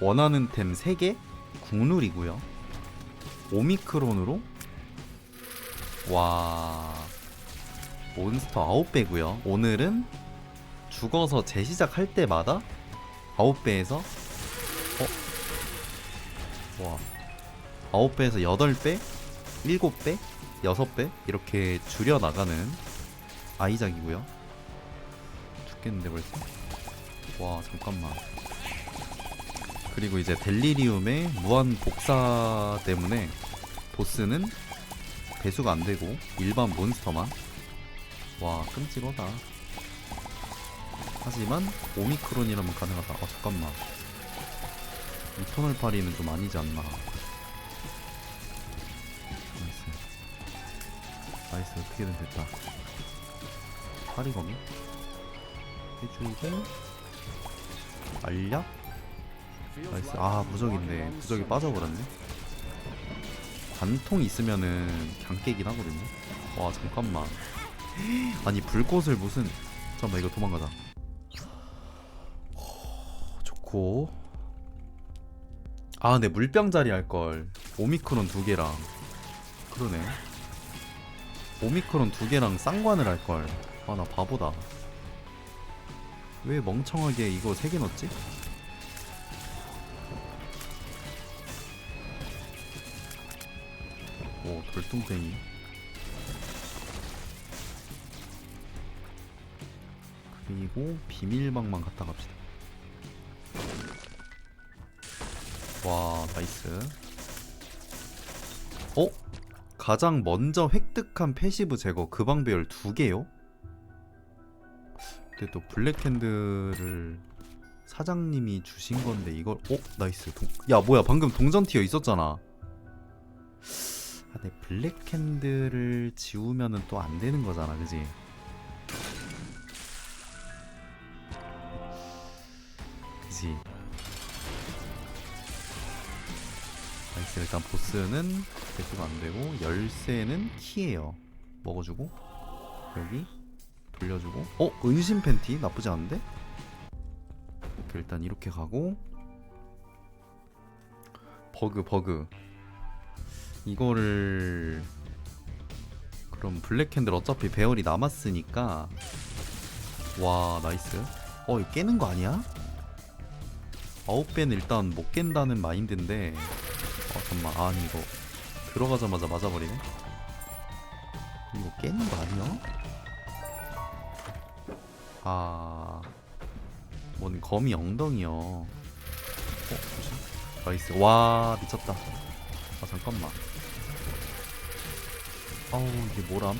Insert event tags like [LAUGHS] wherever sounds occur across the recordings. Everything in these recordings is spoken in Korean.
원하는 템 3개? 국룰이고요. 오미크론으로? 와 몬스터 9배고요. 오늘은 죽어서 재시작할 때마다 9배에서 어? 와 9배에서 8배? 7배? 6배? 이렇게 줄여나가는 아이작이고요. 죽겠는데 벌써? 와 잠깐만 그리고 이제 델리리움의 무한 복사 때문에 보스는 배수가 안 되고 일반 몬스터만. 와 끔찍하다. 하지만 오미크론이라면 가능하다. 아 잠깐만. 이 터널 파리는 좀 아니지 않나. 나이스. 나이스. 어떻게든 됐다. 파리검이? 해주고. 알약 나이스. 아 무적인데 무적이 빠져버렸네. 단통 있으면은 그냥 깨긴 하거든요. 와 잠깐만. 아니 불꽃을 무슨 잠깐만 이거 도망가자. 호, 좋고. 아네 물병 자리 할걸. 오미크론 두 개랑. 그러네. 오미크론 두 개랑 쌍관을 할걸. 아 나 바보다. 왜 멍청하게 이거 세 개 넣었지? 오 돌뚱땡이 그리고 비밀방만 갔다 갑시다 와 나이스 어? 가장 먼저 획득한 패시브 제거 그 방배열 두 개요? 근데 또 블랙핸드를 사장님이 주신 건데 이걸 어? 나이스 동... 야 뭐야 방금 동전 티어 있었잖아 아, 내 블랙핸드를 지우면은 또 안 되는 거잖아, 그지? 그지? 나이스, 일단 보스는 배수가 안 되고, 열쇠는 키예요. 먹어주고, 여기 돌려주고, 어? 은신 팬티? 나쁘지 않은데? 이렇게 일단 이렇게 가고, 버그, 버그. 이거를 그럼 블랙핸들 어차피 배열이 남았으니까. 와 나이스. 어 이거 깨는 거 아니야? 아홉 배는 일단 못 깬다는 마인드인데. 어 잠만. 아니 이거 들어가자마자 맞아버리네. 이거 깨는 거 아니야? 아뭔 거미 엉덩이요. 어 조심 나이스. 와 미쳤다. 아 잠깐만 아우 이게 뭐람?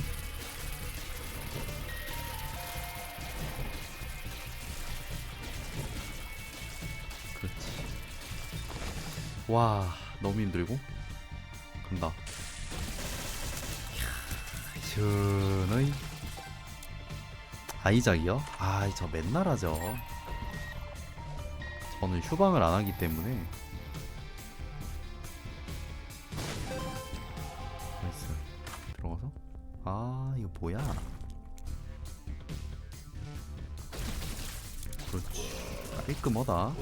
그렇지. 와 너무 힘들고? 간다. 시원의 아이작이요? 아저 맨날 하죠. 저는 휴방을 안 하기 때문에 깔끔하다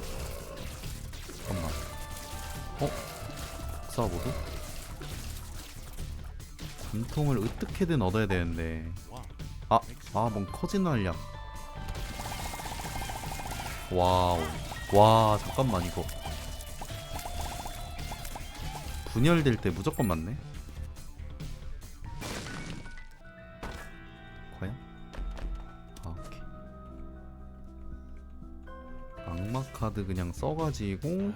잠깐만 어? 복사보드? 관통을 어떻게든 얻어야 되는데 아! 아 뭔 커진 알약 와우 와 잠깐만 이거 분열될 때 무조건 맞네 써가지고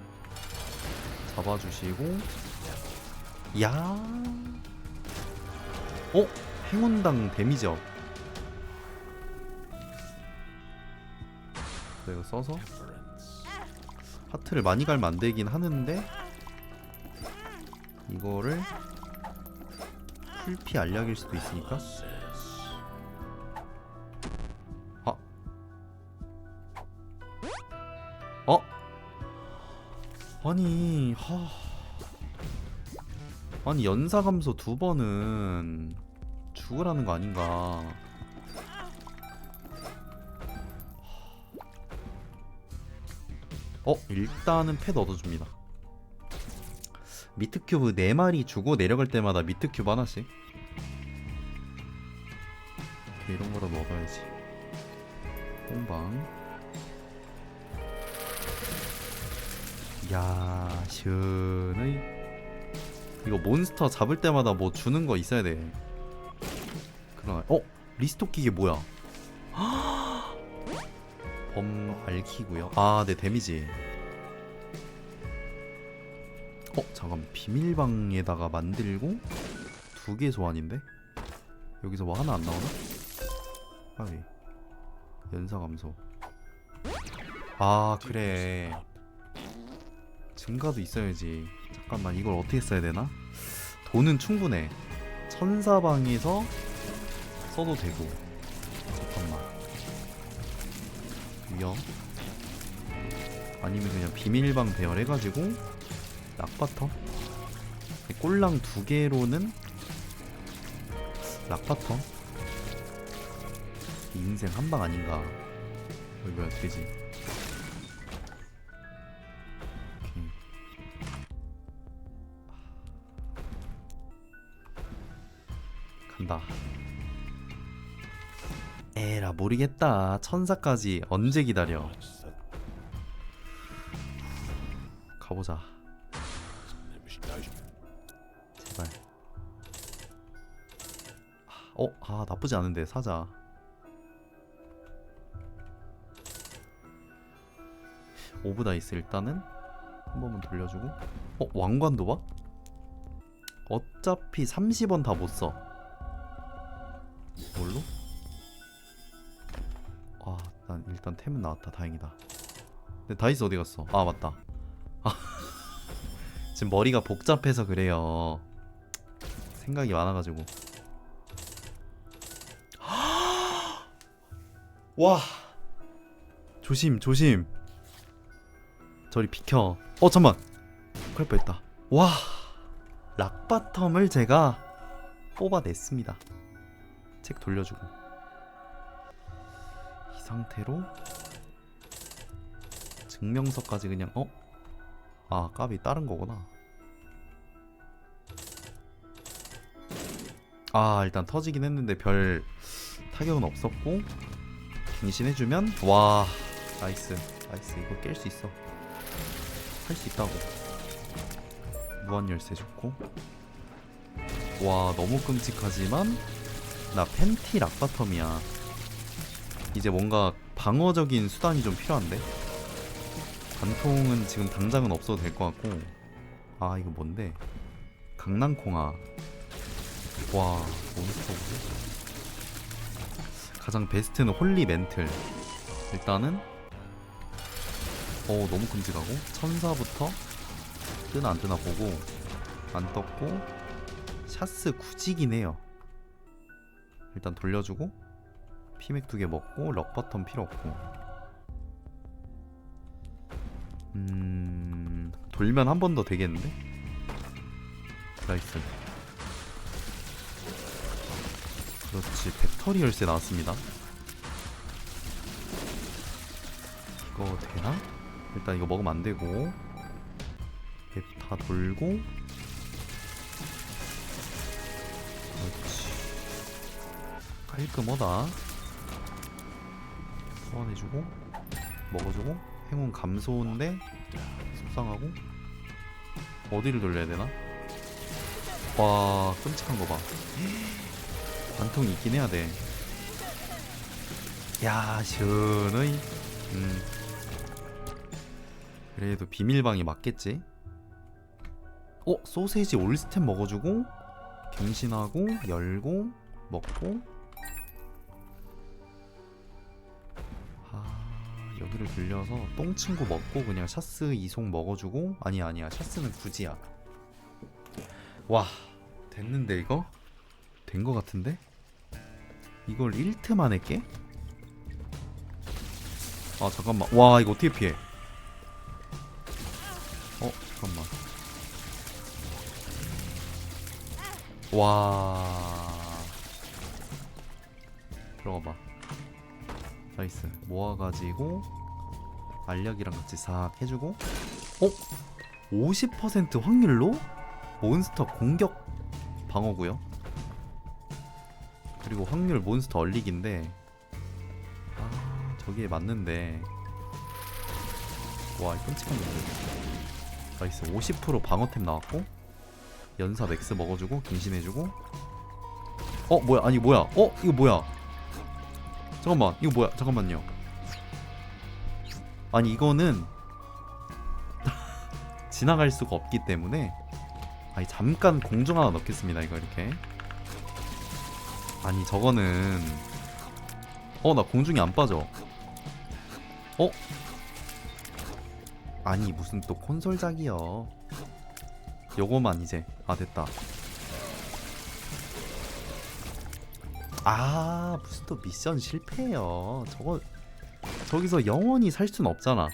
잡아주시고. 야. 어? 행운당 데미지업. 네, 이거 써서 하트를 많이 갈면 안 되긴 하는데 이거를 풀피 알약일 수도 있으니까 아니 하. 아니 연사 감소 두 번은 죽으라는 거 아닌가. 어 일단은 팻 얻어줍니다. 미트 큐브 4마리 주고 내려갈 때마다 미트 큐브 하나씩 시원의 이거 몬스터 잡을 때마다 뭐 주는 거 있어야 돼. 그러나 어? 리스토 기계 뭐야? [GASPS] 범 알키고요. 아네 데미지. 어 잠깐 비밀방에다가 만들고 두 개 소환인데? 여기서 뭐 하나 안 나오나? 아니 연사 감소. 아 그래 증가도 있어야지. 잠깐만 이걸 어떻게 써야 되나? 돈은 충분해. 천사방에서 써도 되고. 잠깐만. 위험? 아니면 그냥 비밀방 배열해가지고 락바터 꼴랑 두 개로는 락바터 인생 한 방 아닌가? 이거 어떻게 되지 간다. 에라 모르겠다. 천사까지 언제 기다려? 가보자. 제발. 어? 아 나쁘지 않은데. 사자. 오브 다이스 일단은 한 번만 돌려주고. 어? 왕관 도박? 어차피 30원 다 못써 뭘로? 아, 난 일단 템은 나왔다. 다행이다. 근데 다이스 어디 갔어? 아, 맞다. 아, [LAUGHS] 지금 머리가 복잡해서 그래요. 생각이 많아가지고. [GASPS] 와! 조심, 조심. 저리 비켜. 어, 잠만. 그럴 뻔했다. 와! 락바텀을 제가 뽑아냈습니다. 책 돌려주고. 이 상태로 증명서까지 그냥 어? 아 까비 다른 거구나. 아 일단 터지긴 했는데 별 타격은 없었고 갱신해주면 와 나이스 나이스. 이거 깰 수 있어. 할 수 있다고. 무한 열쇠 좋고. 와 너무 끔찍하지만 나 팬티 락바텀이야. 이제 뭔가 방어적인 수단이 좀 필요한데? 관통은 지금 당장은 없어도 될 것 같고. 아 이거 뭔데? 강낭콩아. 와 몬스터보드 가장 베스트는 홀리 멘틀. 일단은 어 너무 끔찍하고? 천사부터 뜨나 안 뜨나 보고 안 떴고 샤스 해요 일단 돌려주고 피맥 두 개 먹고 럭버텀 필요 없고. 음 돌면 한 번 더 되겠는데? 나이스. 그렇지 배터리 열쇠 나왔습니다. 이거 되나? 일단 이거 먹으면 안 되고. 앱 다 돌고 깔끔하다 소환해주고 먹어주고 행운 감소인데 속상하고 어디를 돌려야 되나? 와 끔찍한 거봐 [GASPS] 관통이 있긴 해야 돼. 야 시원의 음 그래도 비밀방이 맞겠지? 어 소세지 올스템 먹어주고 갱신하고 열고 먹고 여기를 들려서 똥친구 먹고 그냥 샤스 이송 먹어주고 아니 아니야. 샤스는 굳이야. 와 됐는데 이거? 된 거 같은데? 이걸 1트 만에 깨? 아 잠깐만. 와 이거 어떻게 피해? 어 잠깐만. 와. 들어가봐. 나이스. 모아가지고 알약이랑 같이 싹 해주고 어? 50% 확률로 몬스터 공격 방어구요? 그리고 확률 몬스터 얼리기인데 아 저기에 맞는데. 와 끔찍한 놈들 나이스. 50% 방어템 나왔고 연사 맥스 먹어주고 갱신해주고. 어 뭐야? 아니 뭐야? 어 이거 뭐야? 잠깐만. 이거 뭐야? 잠깐만요 아니 이거는 [LAUGHS] 지나갈 수가 없기 때문에 아니 잠깐 공중 하나 넣겠습니다 이거 이렇게. 아니 저거는 어 나 공중이 안 빠져. 어? 아니 무슨 또 콘솔작이여. 요거만 이제 아 됐다. 아 무슨 또 미션 실패예요. 저거 저기서 영원히 살 순 없잖아.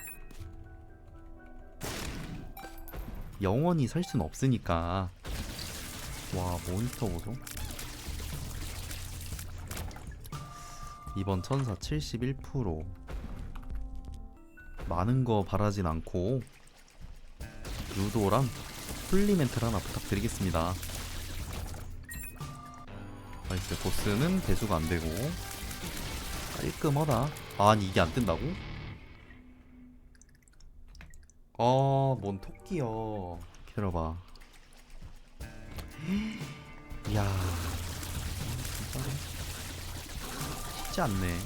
영원히 살 순 없으니까. 와 몬스터 보소. 이번 천사 71% 많은 거 바라진 않고 유도랑 플리멘트를 하나 부탁드리겠습니다. 나이스. 보스는 배수가 안되고. 깔끔하다 아니 이게 안 뜬다고? 아뭔 토끼여 기다려봐. [GASPS] 이야. 진짜로 쉽지 않네.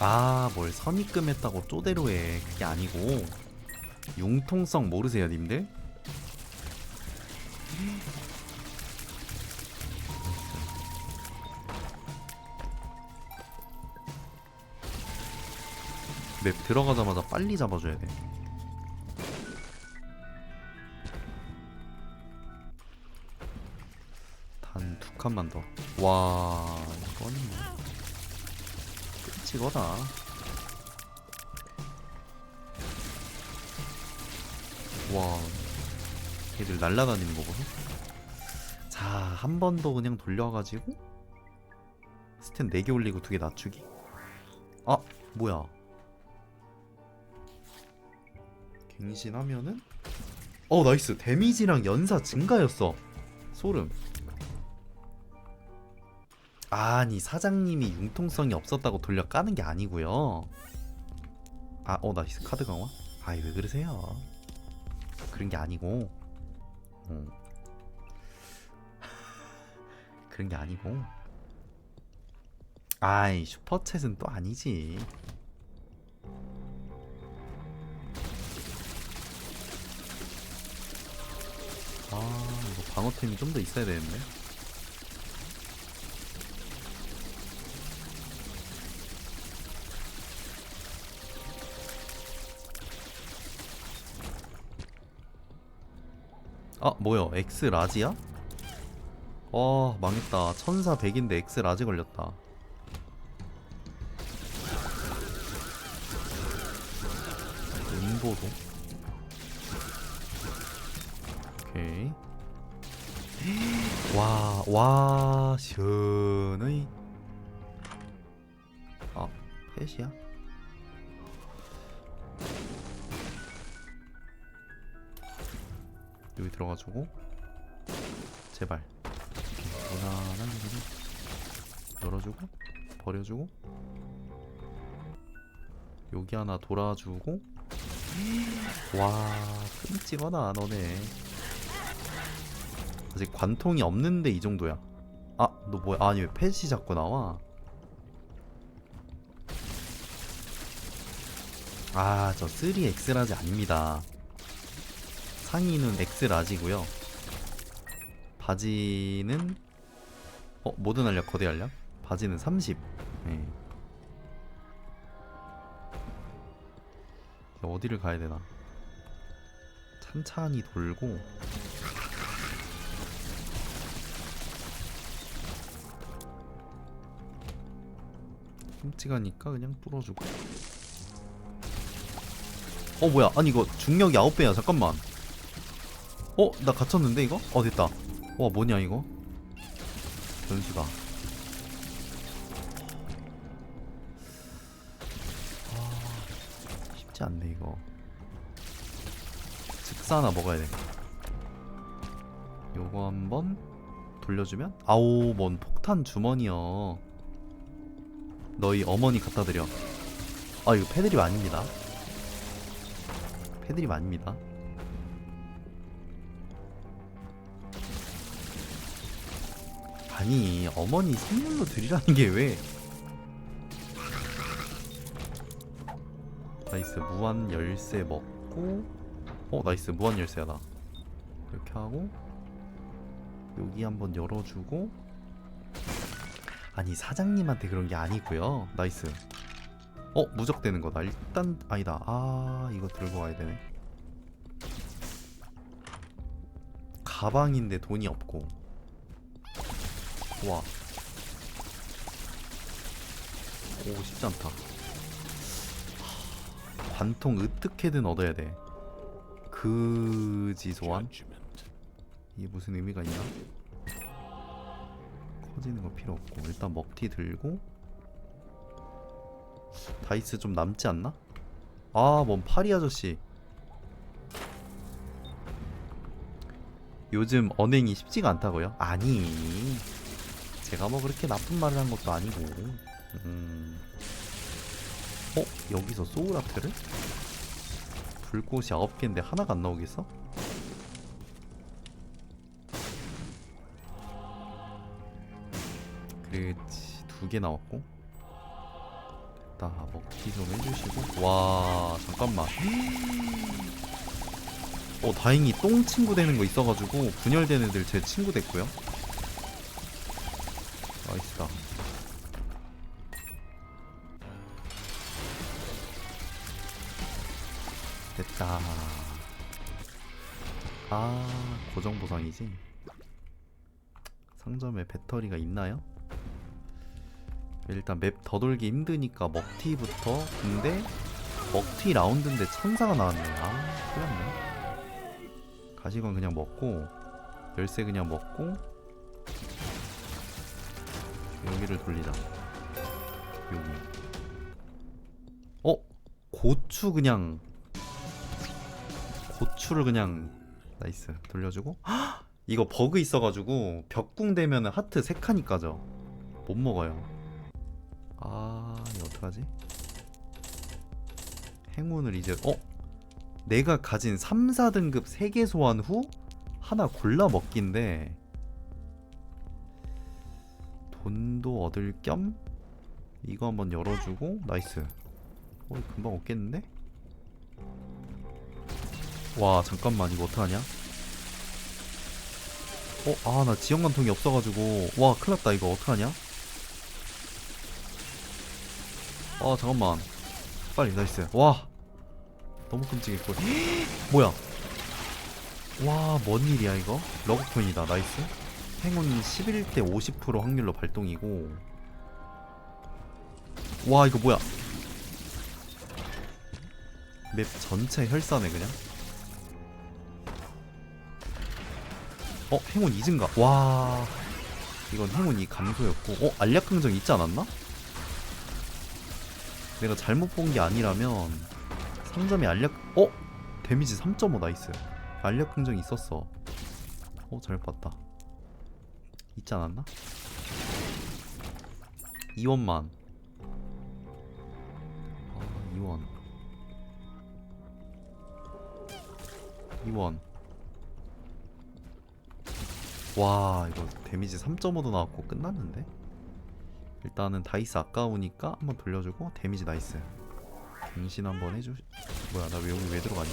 아 뭘 선입금 했다고 쪼대로 해. 그게 아니고. 융통성 모르세요 님들? 맵 들어가자마자 빨리 잡아줘야 돼. 단 두 칸만 더. 와, 이거는 뭐. 끔찍하다. 와, 얘들 날라다니는 거 보소. 자, 한 번 더 그냥 돌려가지고 스탠 4개 올리고 두개 낮추기. 아, 뭐야. 갱신하면은? 어 나이스. 데미지랑 연사 증가였어. 소름. 아니 사장님이 융통성이 없었다고 돌려 까는 게 아니고요. 아 어 나이스 카드 강화 아이 왜 그러세요? 그런 게 아니고. 어. [LAUGHS] 그런 게 아니고. 아이 슈퍼챗은 또 아니지 아 이거 방어템이 좀 더 있어야 되는데. 아 뭐야? X 라지야? 어 망했다. 천사 100인데 X 라지 걸렸다. 은보도 와, 와, 시원의. 아, 펫이야? 여기 들어가지고 제발. 무난한 길을 열어주고 버려주고 여기 하나 돌아주고. 와 끔찍하다 너네 아직 관통이 없는데 이 정도야. 아, 너 뭐야? 아니 왜 펫이 자꾸 나와? 아, 저 3X 라지 아닙니다. 상의는 X 라지고요. 바지는 어, 모든 알약 거대 알약? 바지는 30. 네. 어디를 가야 되나? 찬찬히 돌고 끔찍하니까 그냥 뚫어주고. 어 뭐야? 아니 이거 중력이 9배야. 잠깐만. 어? 나 갇혔는데 이거? 어 됐다. 와 뭐냐 이거? 변수다. 쉽지 않네 이거. 즉사 하나 먹어야 돼. 요거 한번 돌려주면? 아오 뭔 폭탄 주머니여 너희 어머니 갖다 드려. 아 이거 패드립 아닙니다. 패드립 아닙니다. 아니 어머니 선물로 드리라는 게 왜? 나이스 무한 열쇠 먹고 어 나이스 무한 열쇠야 나. 이렇게 하고 여기 한번 열어주고 아니 사장님한테 그런 게 아니고요 나이스 어 무적되는 거다 일단 아니다 아 이거 들고 가야 되네 가방인데 돈이 없고 와. 오, 쉽지 않다. 하, 관통 으뜩해든 얻어야 돼. 그지 소환? 이게 무슨 의미가 있나? 커지는 거 필요 없고 일단 먹튀 들고 다이스 좀 남지 않나? 아, 뭔 파리 아저씨. 요즘 언행이 쉽지가 않다고요? 아니. 제가 뭐 그렇게 나쁜 말을 한 것도 아니고. 음. 어? 여기서 소울 아트를? 불꽃이 아홉 개인데 하나가 안 나오겠어? 그렇지. 두개 나왔고. 됐다. 먹기 좀 해주시고. 와 잠깐만. 어 다행히 똥 친구 되는 거 있어가지고 분열된 애들 제 친구 됐고요. 나이스다. 됐다. 아 고정 보상이지? 상점에 배터리가 있나요? 일단 맵 더 돌기 힘드니까 먹튀부터. 근데 먹튀 라운드인데 천사가 나왔네. 아 큰일났네. 가시건 그냥 먹고 열쇠 그냥 먹고 여기를 돌리자. 여기. 어? 고추 그냥 고추를 그냥 나이스. 돌려주고. 헉! [GASPS] 이거 버그 있어가지고 벽궁 되면 하트 3칸이 까져. 못 먹어요 아 이거 어떡하지? 행운을 이제 어? 내가 가진 3, 4등급 3개 소환 후 하나 골라 먹기인데 돈도 얻을 겸 이거 한번 열어주고 나이스 어 금방 얻겠는데? 와 잠깐만 이거 어떡하냐? 어? 아 나 지역관통이 없어가지고 와 큰일났다 이거 어떡하냐? 아 잠깐만. 빨리 나이스 와. 너무 끔찍했고. [GASPS] 뭐야? 와 뭔 일이야 이거? 러브코인이다. 나이스. 행운 11대 50% 확률로 발동이고. 와 이거 뭐야? 맵 전체 혈사네 그냥? 어 행운 2증가. 와. 이건 행운 2 감소였고. 어 알약강정 있지 않았나? 내가 잘못 본 게 아니라면 상점에 알약 어? 데미지 3.5 나이스 알약강정 있었어 어 잘못 봤다 있지 않았나? 2원만 아 2원 2원 와 이거 데미지 3.5도 나왔고 끝났는데? 일단은 다이스 아까우니까 한번 돌려주고 데미지 나이스. 갱신 한번 해주 뭐야 나 왜 여기 왜 들어갔냐?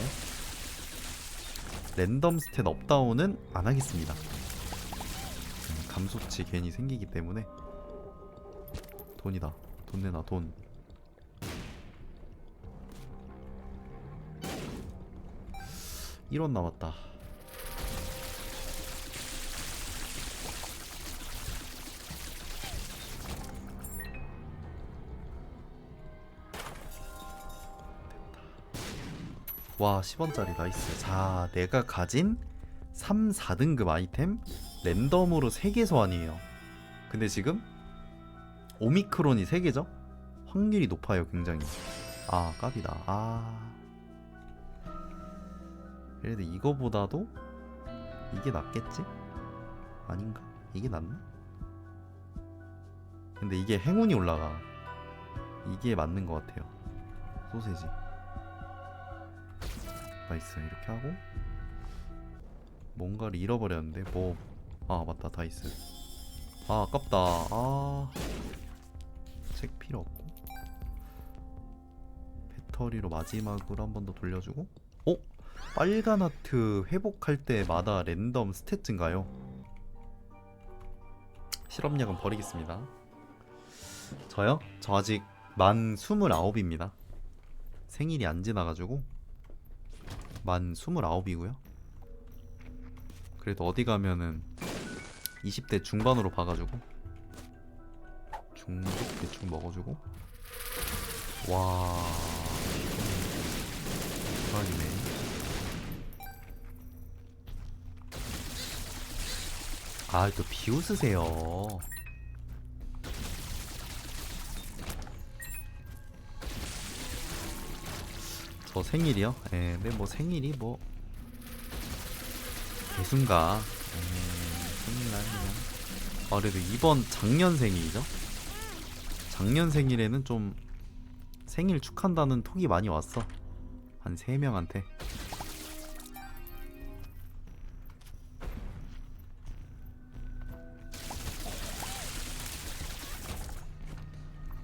랜덤 스탯 업다운은 안 하겠습니다. 음, 감소치 괜히 생기기 때문에. 돈이다. 돈 내놔 돈. 1원 남았다 와 10원짜리 나이스 자 내가 가진 3, 4등급 아이템 랜덤으로 3개 소환이에요 근데 지금 오미크론이 3개죠? 확률이 높아요 굉장히 아 깝이다 아 그래도 이거보다도 이게 낫겠지? 아닌가? 이게 낫나? 근데 이게 행운이 올라가 이게 맞는 것 같아요 소세지 나이스 이렇게 하고 뭔가를 잃어버렸는데 뭐. 아 맞다. 다이스 아 아깝다. 아 책 필요 없고. 배터리로 마지막으로 한 번 더 돌려주고. 어? 빨간 하트 회복할 때마다 랜덤 스탯 증가요? 실험약은 버리겠습니다. 저요? 저 아직 만 29입니다. 생일이 안 지나가지고 만 29이고요. 그래도 어디 가면은 20대 중반으로 봐가지고 중국 대충 먹어주고. 와 대박이네. 아 또 비웃으세요 저 생일이요? 예, 근데 뭐 생일이 뭐 대순가 음, 생일날 그냥 아 그래도 이번 작년 생일이죠? 작년 생일에는 좀 생일 축한다는 톡이 많이 왔어 한 3명한테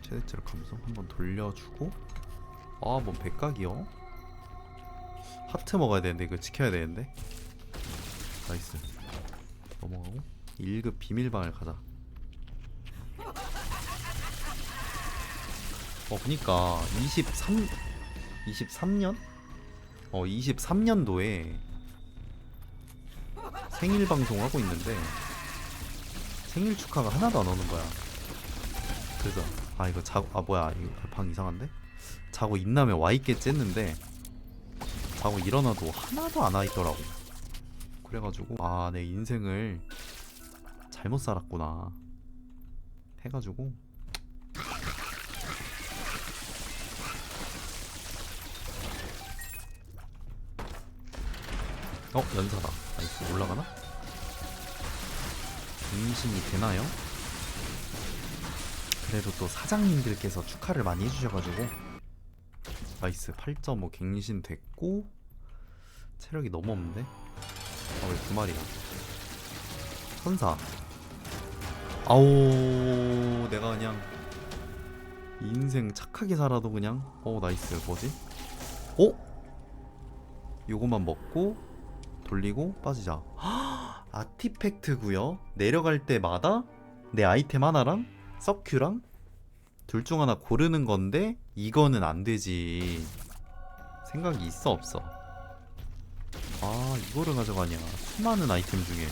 최대치로 감성 한번 돌려주고 아 뭔 백각이요? 하트 먹어야 되는데 이거 지켜야 되는데 나이스 넘어가고 1급 비밀방을 가자 어 보니까 23 23년? 어 23년도에 생일 방송 하고 있는데 생일 축하가 하나도 안 오는 거야 그래서 아 이거 자고 아 뭐야 이거 방 이상한데? 자고 있나면 와 있겠지 했는데 자고 일어나도 하나도 안 와 있더라고 그래가지고 아 내 인생을 잘못 살았구나 해가지고 어 연사다 나이스 올라가나? 임신이 되나요? 그래도 또 사장님들께서 축하를 많이 해주셔가지고 나이스 8.5 갱신 됐고 체력이 너무 없는데? 아 왜 두 마리야 선사 아오 내가 그냥 인생 착하게 살아도 그냥 어 나이스 뭐지? 어? 요거만 먹고 돌리고 빠지자 [GASPS] 아티팩트구요 내려갈 때마다 내 아이템 하나랑 서큐랑 둘 중 하나 고르는 건데 이거는 안 되지. 생각이 있어 없어? 아 이거를 가져가냐? 수많은 아이템 중에.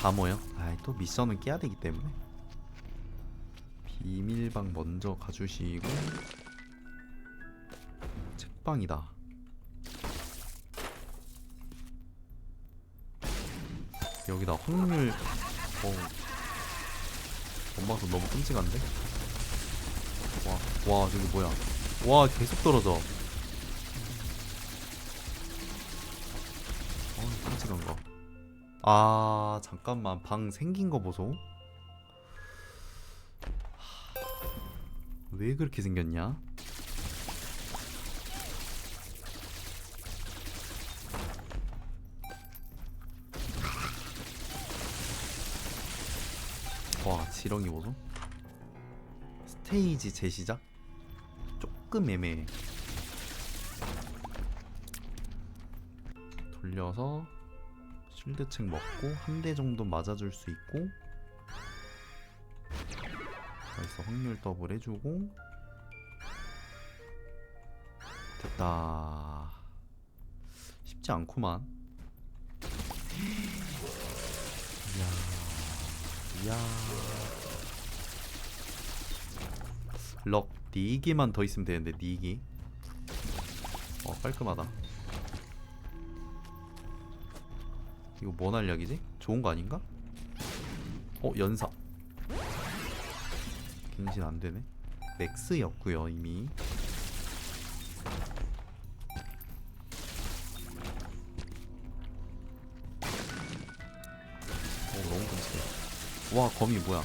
다 모여? 아이 또 미션은 깨야 되기 때문에. 비밀방 먼저 가주시고. 책방이다. 여기다 확률 어 엄마도 너무 끔찍한데? 와, 와 저기 뭐야. 와 계속 떨어져. 어 끔찍한 거 아 잠깐만. 방 생긴 거 보소. 하, 왜 그렇게 생겼냐 지렁이 보소 스테이지 재시작? 조금 애매해. 돌려서 실드책 먹고 한 대 정도 맞아줄 수 있고 여기서 확률 더블 해주고 됐다. 쉽지 않구만. 이야 이야 럭 4기만 더 있으면 되는데 4기. 어 깔끔하다. 이거 뭔 알약이지? 좋은 거 아닌가? 어 연사. 갱신 안 되네. 맥스였고요 이미. 어 너무 끔찍해 와 거미 뭐야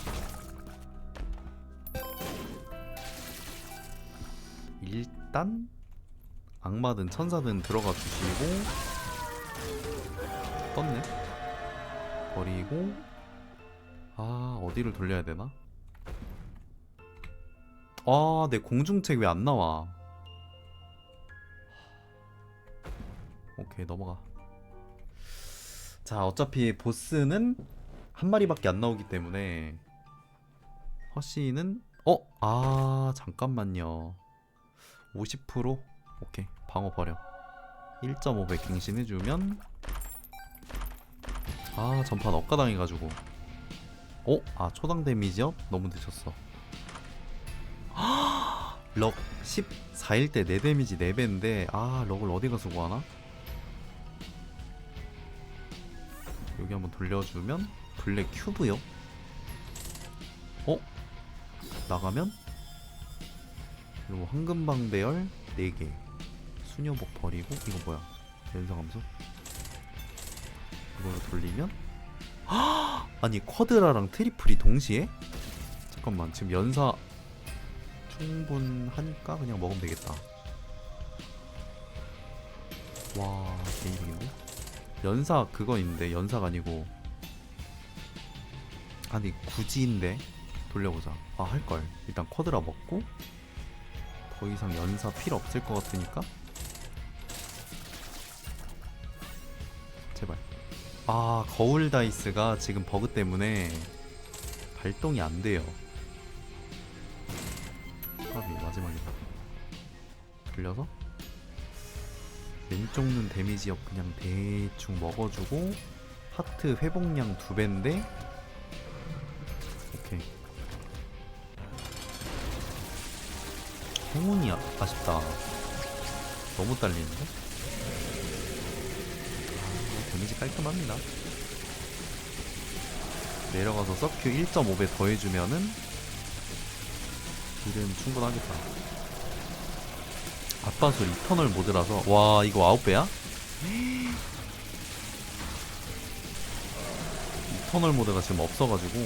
일단 악마든 천사든 들어가 주시고 떴네. 버리고 아 어디를 돌려야 되나? 아 내 공중책 왜 안 나와? 오케이 넘어가. 자 어차피 보스는 한 마리밖에 안 나오기 때문에 허쉬는 어? 아 잠깐만요 50% 오케이 방어 버려 1.5배 갱신해주면 아 전판 억가당해가지고 어? 아 초당 데미지업? 너무 늦었어 [GASPS] 럭 14일 때4 데미지 4배인데 아 럭을 어디 가서 구하나? 여기 한번 돌려주면 블랙 큐브요? 어? 나가면? 그리고 황금방 배열 4개. 수녀복 버리고 이거 뭐야? 연상함수? 이걸로 돌리면? [GASPS] 아니 쿼드라랑 트리플이 동시에? 잠깐만 지금 연사 충분하니까 그냥 먹으면 되겠다. 와 개이득인데? 연사 그거 있는데 연사가 아니고. 아니 굳이인데? 돌려보자. 아 할걸. 일단 쿼드라 먹고 더 이상 연사 필요 없을 것 같으니까? 제발. 아 거울 다이스가 지금 버그 때문에 발동이 안 돼요. 합이 마지막이다 돌려서? 왼쪽 눈 데미지 업 그냥 대충 먹어주고 하트 회복량 두 배인데 행운이 아, 아쉽다. 너무 딸리는데? 아, 데미지 깔끔합니다. 내려가서 서큐 1.5배 더해주면은 딜은 충분하겠다. 아빠술 이터널 모드라서 와 이거 9배야? [GASPS] 이터널 모드가 지금 없어가지고.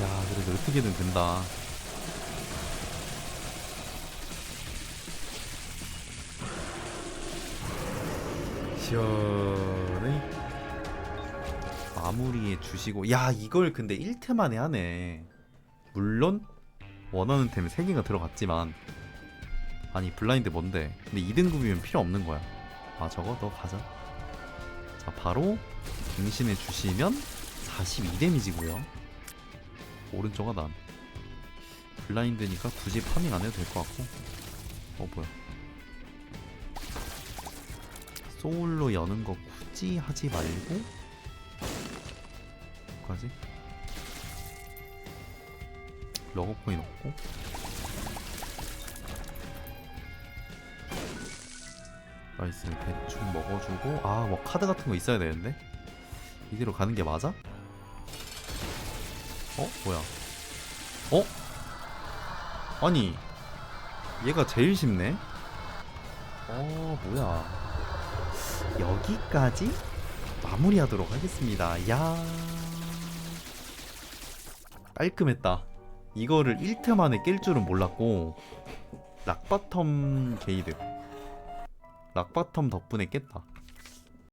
야 그래도 어떻게든 된다 시원히 마무리해 주시고 야 이걸 근데 1트 만에 하네. 물론 원하는 템 3개가 들어갔지만. 아니 블라인드 뭔데? 근데 2등급이면 필요 없는 거야. 아 저거? 너 가자. 자 바로 갱신해 주시면 42 데미지고요. 오른쪽 하단. 블라인드니까 굳이 파밍 안 해도 될 것 같고. 어 뭐야 소울로 여는 거 굳이 하지 말고? 뭐까지? 러거 코인 없고? 나이스. 대충 먹어주고. 아 뭐 카드 같은 거 있어야 되는데? 이대로 가는 게 맞아? 어? 뭐야? 어? 아니 얘가 제일 쉽네? 어 뭐야 여기까지 마무리하도록 하겠습니다. 야. 깔끔했다. 이거를 1트 만에 깰 줄은 몰랐고 락바텀 게이드. 락바텀 덕분에 깼다